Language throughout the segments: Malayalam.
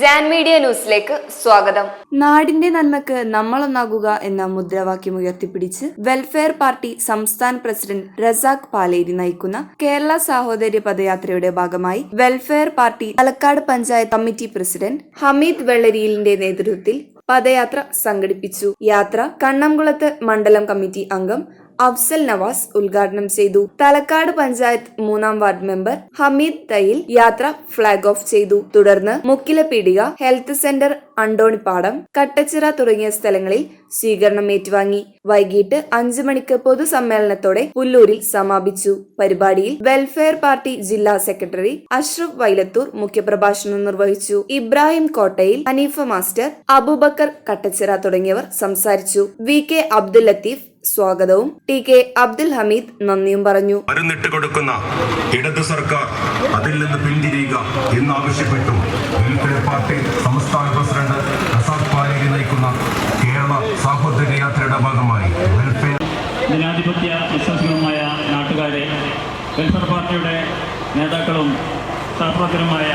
ജാൻ മീഡിയ ന്യൂസിലേക്ക് സ്വാഗതം. നാടിന്റെ നന്മക്ക് നമ്മളൊന്നാകുക എന്ന മുദ്രാവാക്യം ഉയർത്തിപ്പിടിച്ച് വെൽഫെയർ പാർട്ടി സംസ്ഥാന പ്രസിഡന്റ് റസാഖ് പാലേരി നയിക്കുന്ന കേരള സാഹോദര്യ പദയാത്രയുടെ ഭാഗമായി Welfare Party Palakkad panchayat committee president Hameed വെള്ളരിയിലിന്റെ നേതൃത്വത്തിൽ പദയാത്ര സംഘടിപ്പിച്ചു. യാത്ര കണ്ണംകുളത്ത് മണ്ഡലം കമ്മിറ്റി അംഗം അഫ്സൽ നവാസ് ഉദ്ഘാടനം ചെയ്തു. തലക്കാട് പഞ്ചായത്ത് മൂന്നാം വാർഡ് മെമ്പർ ഹമീദ് തയ്യിൽ യാത്ര ഫ്ളാഗ് ഓഫ് ചെയ്തു. തുടർന്ന് മുക്കില മുക്കിലപീടിക ഹെൽത്ത് സെന്റർ അണ്ടോണിപ്പാടം കട്ടച്ചിറ തുടങ്ങിയ സ്ഥലങ്ങളിൽ സ്വീകരണം ഏറ്റുവാങ്ങി. വൈകിട്ട് അഞ്ചു മണിക്ക് പൊതുസമ്മേളനത്തോടെ പുല്ലൂരിൽ സമാപിച്ചു. പരിപാടിയിൽ വെൽഫെയർ പാർട്ടി ജില്ലാ സെക്രട്ടറി അഷ്റഫ് വൈലത്തൂർ മുഖ്യപ്രഭാഷണം നിർവഹിച്ചു. ഇബ്രാഹിം കോട്ടയിൽ ഹനീഫ മാസ്റ്റർ അബൂബക്കർ കട്ടച്ചിറ തുടങ്ങിയവർ സംസാരിച്ചു. വി കെ അബ്ദുൽ ലത്തീഫ് സ്വാഗതവും ടി കെ അബ്ദുൽ ഹമീദ് നന്ദിയും പറഞ്ഞു. മരുന്നിട്ട് കൊടുക്കുന്ന ഇടത് സർക്കാർ അതിൽ നിന്ന് പിന്തിരിയുക എന്നാവശ്യപ്പെട്ടു. വെൽഫെയർ പാർട്ടി സംസ്ഥാന പ്രസിഡന്റ് പ്രസാദ് പാലേരി നയിക്കുന്ന കേരള സാഹോദര്യ യാത്രയുടെ ഭാഗമായി വെൽഫെയർ ജനാധിപത്യ വിശ്വാസികളുമായ നാട്ടുകാരെ വെൽഫെയർ പാർട്ടിയുടെ നേതാക്കളും സഹപ്രവർത്തകരുമായ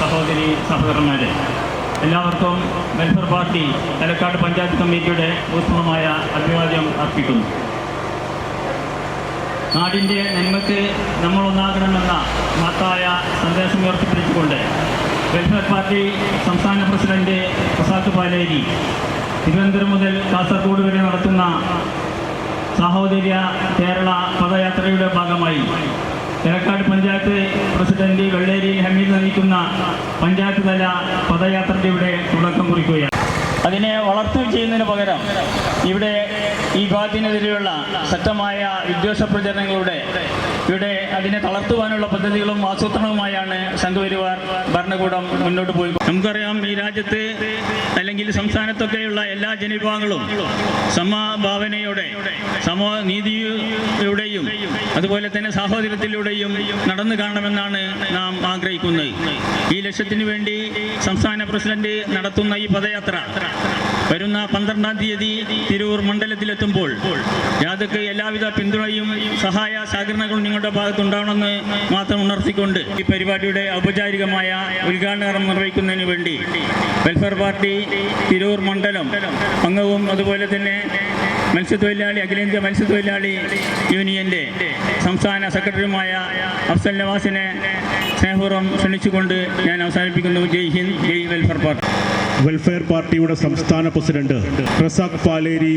സഹോദരി സഹോദരന്മാരെ എല്ലാവർക്കും വെൽഫെയർ പാർട്ടി തലക്കാട് പഞ്ചായത്ത് കമ്മിറ്റിയുടെ ഊഷ്മമായ അഭിവാദ്യം അർപ്പിക്കുന്നു. നാടിന്റെ നമ്മൾ നമ്മളൊന്നാകണമെന്ന മഹത്തായ സന്ദേശം ഉയർത്തിപ്പിടിച്ചുകൊണ്ട് വെൽഫെയർ പാർട്ടി സംസ്ഥാന പ്രസിഡന്റ് പ്രസാദ് പാലേരി തിരുവനന്തപുരം മുതൽ കാസർഗോഡ് വരെ നടത്തുന്ന സഹോദര്യ കേരള പദയാത്രയുടെ ഭാഗമായി തിരക്കാട് പഞ്ചായത്ത് പ്രസിഡന്റ് വെള്ളേരി ഹമീദ് നയിക്കുന്ന പഞ്ചായത്ത് തല പദയാത്രയുടെ തുടക്കം കുറിക്കുകയാണ്. അതിനെ വളർത്തു ചെയ്യുന്നതിന് പകരം ഇവിടെ ഈ ഭാഗത്തിനെതിരെയുള്ള ശക്തമായ വിദ്വേഷ പ്രചരണങ്ങളുടെ ഇവിടെ അതിനെ തളർത്തുവാനുള്ള പദ്ധതികളും ആസൂത്രണവുമായാണ് സംഘപരിവാർ ഭരണകൂടം മുന്നോട്ട് പോയി നമുക്കറിയാം ഈ രാജ്യത്ത് അല്ലെങ്കിൽ സംസ്ഥാനത്തൊക്കെയുള്ള എല്ലാ ജനവിഭാഗങ്ങളും സമഭാവനയോടെ സമ നീതിയുടെയും അതുപോലെ തന്നെ സാഹോദര്യത്തിലൂടെയും നടന്നു കാണണമെന്നാണ് നാം ആഗ്രഹിക്കുന്നത്. ഈ ലക്ഷ്യത്തിനു വേണ്ടി സംസ്ഥാന പ്രസിഡന്റ് നടത്തുന്ന ഈ പദയാത്ര വരുന്ന പന്ത്രണ്ടാം തീയതി തിരൂർ മണ്ഡലത്തിലെത്തുമ്പോൾ യാതൊക്കെ എല്ലാവിധ പിന്തുണയും സഹായ സഹകരണങ്ങളും നിങ്ങളുടെ ഭാഗത്തുണ്ടാവണമെന്ന് മാത്രം ഉണർത്തിക്കൊണ്ട് ഈ പരിപാടിയുടെ ഔപചാരികമായ ഉദ്ഘാടനം നിർവഹിക്കുന്നതിന് വേണ്ടി വെൽഫെയർ പാർട്ടി തിരൂർ മണ്ഡലം അംഗവും അതുപോലെ തന്നെ മത്സ്യത്തൊഴിലാളി അഖിലേന്ത്യാ മത്സ്യത്തൊഴിലാളി യൂണിയന്റെ സംസ്ഥാന സെക്രട്ടറിയുമായ അഫ്സൽ നവാസിനെ സ്നേഹപൂർവം ക്ഷണിച്ചുകൊണ്ട് ഞാൻ അവസാനിപ്പിക്കുന്നു. ജയ് ഹിന്ദ് ജയ് വെൽഫെയർ പാർട്ടി വെൽഫെയർ പാർട്ടിയുടെ സംസ്ഥാന പ്രസിഡന്റ് റസാഖ് പാലേരി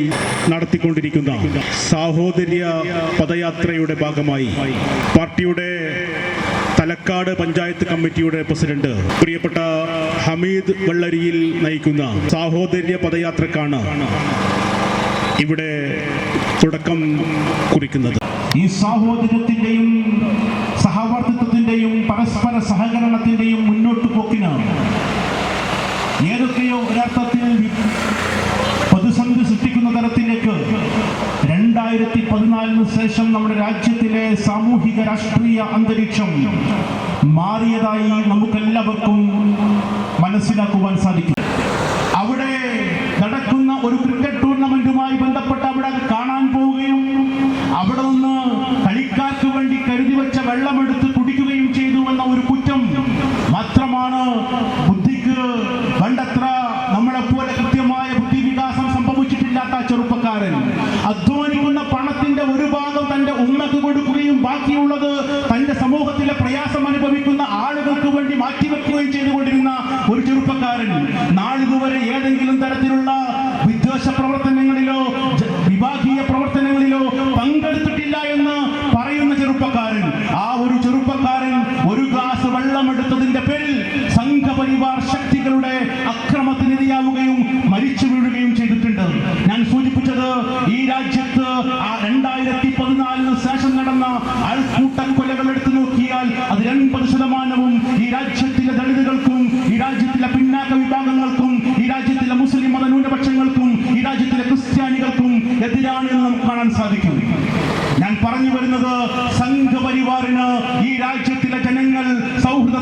നടത്തിക്കൊണ്ടിരിക്കുന്ന സാഹോദര്യ പദയാത്രയുടെ ഭാഗമായി പാർട്ടിയുടെ തലക്കാട് പഞ്ചായത്ത് കമ്മിറ്റിയുടെ പ്രസിഡന്റ് പ്രിയപ്പെട്ട ഹമീദ് വെള്ളരിയിൽ നയിക്കുന്ന സാഹോദര്യ പദയാത്രക്കാണ് ഇവിടെ തുടക്കം കുറിക്കുന്നത്. ഈ സാഹോദര്യത്തിന്റെയും സഹവർത്തിത്വത്തിന്റെയും പരസ്പര സഹകരണത്തിന്റെയും പതിനാലിന് ശേഷം നമ്മുടെ രാജ്യത്തിലെ സാമൂഹിക രാഷ്ട്രീയ അന്തരീക്ഷം മാറിയതായി നമുക്കെല്ലാവർക്കും മനസ്സിലാക്കുവാൻ സാധിക്കും. അവിടെ നടക്കുന്ന ഒരു ബാക്കിയുള്ളത് തന്റെ സമൂഹത്തിലെ പ്രയാസം അനുഭവിക്കുന്ന ആളുകൾക്ക് വേണ്ടി മാറ്റിവെക്കുകയും ചെയ്തുകൊണ്ടിരുന്ന ഒരു ചെറുപ്പക്കാരൻ വരെ ഏതെങ്കിലും തരത്തിലുള്ള വിദ്വേഷ പ്രവർത്തനങ്ങളിലോ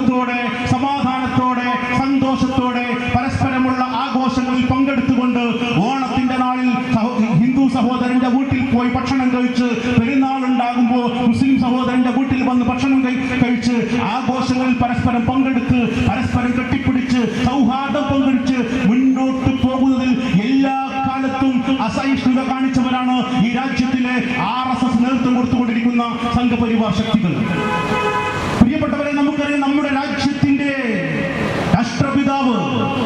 സൗഹാർദ്ദത്തോടെ സമാധാനത്തോടെ സന്തോഷത്തോടെ പരസ്പരമുള്ള ആഘോഷങ്ങളിൽ പങ്കെടുത്തുകൊണ്ട് ഓണത്തിന്റെ നാളിൽ ഹിന്ദു സഹോദരന്റെ വീട്ടിൽ പോയി ഭക്ഷണം കഴിച്ച് പെരുന്നാൾ ഉണ്ടാകുമ്പോൾ മുസ്ലിം സഹോദരന്റെ വീട്ടിൽ വന്ന് ഭക്ഷണം കഴിച്ച് ആഘോഷങ്ങളിൽ പരസ്പരം പങ്കെടുത്ത് പരസ്പരം കെട്ടിപ്പിടിച്ച് സൗഹാർദ്ദം പങ്കെടുത്ത് മുന്നോട്ട് പോകുന്നതിൽ എല്ലാ കാലത്തും അസഹിഷ്ണുത കാണിച്ചവരാണ് ഈ രാജ്യത്തിലെ ആർ എസ് എസ് നേതൃത്വം കൊടുത്തുകൊണ്ടിരിക്കുന്ന സംഘപരിവാർ ശക്തികൾ. നമ്മുടെ രാജ്യത്തിന്റെ രാഷ്ട്രപിതാവ്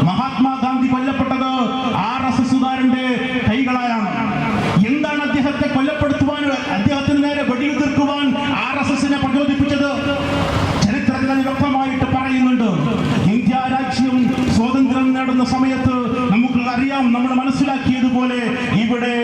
മഹാത്മാഗാന്ധി കൊല്ലപ്പെട്ടത് ആർ എസ് എസുകാരന്റെ കൈകളായാണ് എന്താണ് അദ്ദേഹത്തെ കൊല്ലപ്പെടുത്തുവാൻ അദ്ദേഹത്തിന് നേരെ വെടിയുതിർക്കുവാൻ ആർ എസ് എസിനെ പ്രചോദിപ്പിച്ചത്? ചരിത്രത്തിൽ വ്യക്തമായിട്ട് പറയുന്നുണ്ട് ഇന്ത്യ രാജ്യം സ്വാതന്ത്ര്യം നേടുന്ന സമയത്ത് നമുക്ക് അറിയാം നമ്മൾ മനസ്സിലാക്കിയതുപോലെ ഇവിടെ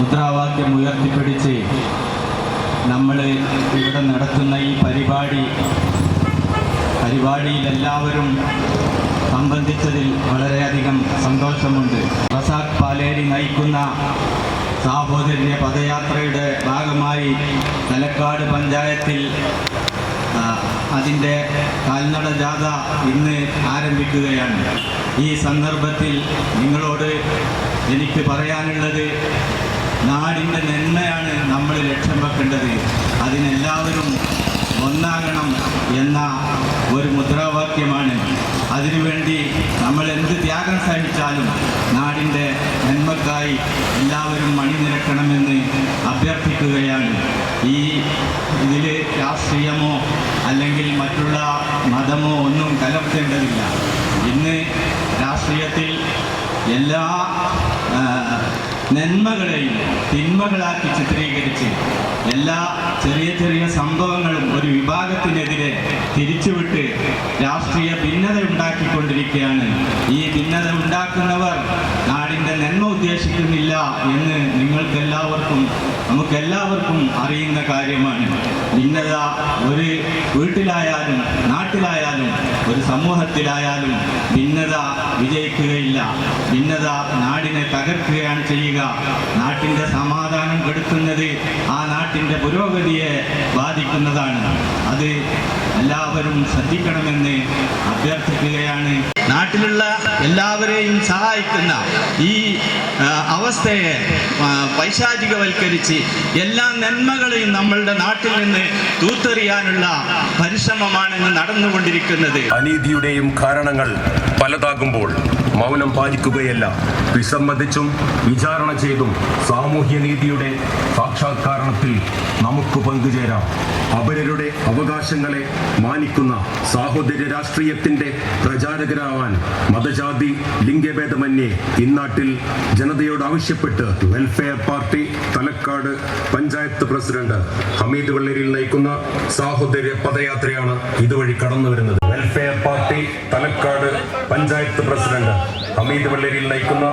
മുദ്രാവാക്യം ഉയർത്തിപ്പിടിച്ച് നമ്മൾ ഇവിടെ നടത്തുന്ന ഈ പരിപാടി പരിപാടിയിൽ എല്ലാവരും സംബന്ധിച്ചതിൽ വളരെയധികം സന്തോഷമുണ്ട്. റസാഖ് പാലേരി നയിക്കുന്ന സാഹോദര്യ പദയാത്രയുടെ ഭാഗമായി തലക്കാട് പഞ്ചായത്തിൽ അതിന്റെ കാൽനട ജാഥ ഇന്ന് ആരംഭിക്കുകയാണ്. ഈ സന്ദർഭത്തിൽ നിങ്ങളോട് എനിക്ക് പറയാനുള്ളത് നാടിന്റെ നന്മയാണ് നമ്മൾ ലക്ഷ്യം വെക്കേണ്ടത്. അതിനെല്ലാവരും ഒന്നാകണം എന്ന ഒരു മുദ്രാവാക്യമാണ്. അതിനുവേണ്ടി നമ്മൾ എന്ത് ത്യാഗം സഹിച്ചാലും നാടിന്റെ നന്മക്കായി എല്ലാവരും അണിനിരക്കണമെന്ന് അഭ്യർത്ഥിക്കുകയാണ്. ഈ ഇതിൽ രാഷ്ട്രീയമോ അല്ലെങ്കിൽ മറ്റുള്ള മതമോ ഒന്നും കലർത്തേണ്ടതില്ല. ഇന്ന് രാഷ്ട്രീയത്തിൽ എല്ലാ നന്മകളെയും തിന്മകളാക്കി ചിത്രീകരിച്ച് എല്ലാ ചെറിയ ചെറിയ സംഭവങ്ങളും ഒരു വിഭാഗത്തിനെതിരെ തിരിച്ചുവിട്ട് രാഷ്ട്രീയ ഭിന്നത ഉണ്ടാക്കിക്കൊണ്ടിരിക്കുകയാണ്. ഈ ഭിന്നത ഉണ്ടാക്കുന്നവർ നാടിന്റെ നന്മ ഉദ്ദേശിക്കുന്നില്ല എന്ന് നിങ്ങൾക്കെല്ലാവർക്കും നമുക്കെല്ലാവർക്കും അറിയുന്ന കാര്യമാണ്. ഭിന്നത ഒരു വീട്ടിലായാലും നാട്ടിലായാലും ഒരു സമൂഹത്തിലായാലും ഭിന്നത വിജയിക്കുകയില്ല. ഭിന്നത നാടിനെ തകർക്കുകയാണ് ചെയ്യുക. നാട്ടിന്റെ സമാധാനം കെടുത്തുന്നത് ആ നാട്ടിന്റെ പുരോഗതിയെ ബാധിക്കുന്നതാണ്. അത് എല്ലാവരും ശ്രദ്ധിക്കണമെന്ന് അഭ്യർത്ഥിക്കുകയാണ്. നാട്ടിലുള്ള എല്ലാവരെയും സഹായിക്കുന്ന ഈ അവസ്ഥയെ പൈശാചികവൽക്കരിച്ച് എല്ലാ നന്മകളെയും നമ്മളുടെ നാട്ടിൽ നിന്ന് തൂത്തെറിയാനുള്ള പരിശ്രമമാണ് ഇന്ന് നടന്നുകൊണ്ടിരിക്കുന്നത്. അനീതിയുടെയും കാരണങ്ങൾ പലതാകുമ്പോൾ മൗനം പാലിക്കുകയല്ല. വിസമ്മതിച്ചും വിചാരണ ചെയ്തും സാമൂഹ്യ നീതിയുടെ സാക്ഷാത്കാരണത്തിൽ നമുക്ക് പങ്കുചേരാം. അപരരുടെ അവകാശങ്ങളെ മാനിക്കുന്ന സാഹോദര്യ രാഷ്ട്രീയത്തിന്റെ പ്രചാരകരാവാൻ മതജാതി ലിംഗഭേദമന്യേ ഇന്നാട്ടിൽ ജനതയോട് ആവശ്യപ്പെട്ട് Welfare Party Thalakkad panchayat president Hameed Vellariyil നയിക്കുന്ന സാഹോദര്യ പദയാത്രയാണ് ഇതുവഴി കടന്നു വരുന്നത്. Welfare Party Thalakkad panchayat president Hameed Vellariyil നയിക്കുന്ന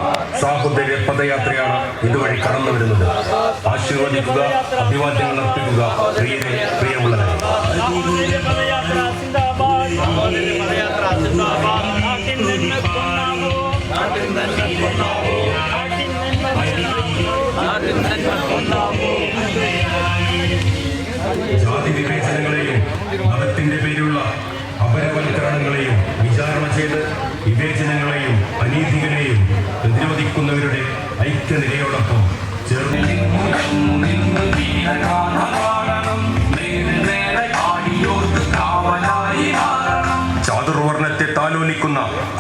സാഹോദര്യ പദയാത്രയാണ് ഇതുവഴി കടന്നു വരുന്നത്. ആശീർവദിക്കുക അഭിവാദ്യങ്ങൾ അർപ്പിക്കുക പ്രിയരെ പ്രിയമുള്ളവരെ. ജാതി വിവേചനങ്ങളെയും മതത്തിന്റെ പേരിലുള്ള അപരവൽക്കരണങ്ങളെയും വിചാരണ ചെയ്ത് വിവേചനങ്ങളെയും അനീതികളെയും പ്രതിരോധിക്കുന്നവരുടെ ഐക്യനിരയോടൊപ്പം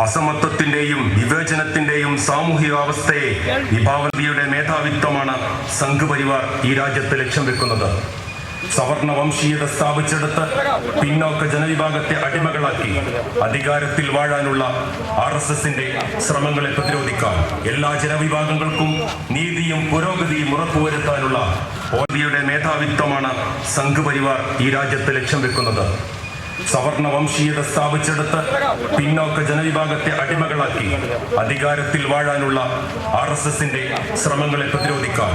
അസമത്വത്തിന്റെയും വിവേചനത്തിന്റെയും സാമൂഹികാവസ്ഥയെ വിഭാവതിയുടെ മേധാവിത്വമാണ് സംഘപരിവാർ ഈ രാജ്യത്ത് ലക്ഷ്യം വെക്കുന്നത്. സവർണ വംശീയത സ്ഥാപിച്ചെടുത്ത് പിന്നോക്ക ജനവിഭാഗത്തെ അടിമകളാക്കി അധികാരത്തിൽ വാഴാനുള്ള ആർ എസ് എസിന്റെ ശ്രമങ്ങളെ പ്രതിരോധിക്കാം. എല്ലാ ജനവിഭാഗങ്ങൾക്കും നീതിയും പുരോഗതിയും ഉറപ്പുവരുത്താനുള്ള മോദിയുടെ മേധാവിത്വമാണ് സംഘപരിവാർ ഈ രാജ്യത്ത് ലക്ഷ്യം വെക്കുന്നത്. സവർണ വംശീയത സ്ഥാപിച്ചെടുത്ത് പിന്നോക്ക ജനവിഭാഗത്തെ അടിമകളാക്കി അധികാരത്തിൽ വാഴാനുള്ള ആർ എസ് എസിന്റെ ശ്രമങ്ങളെ പ്രതിരോധിക്കാൻ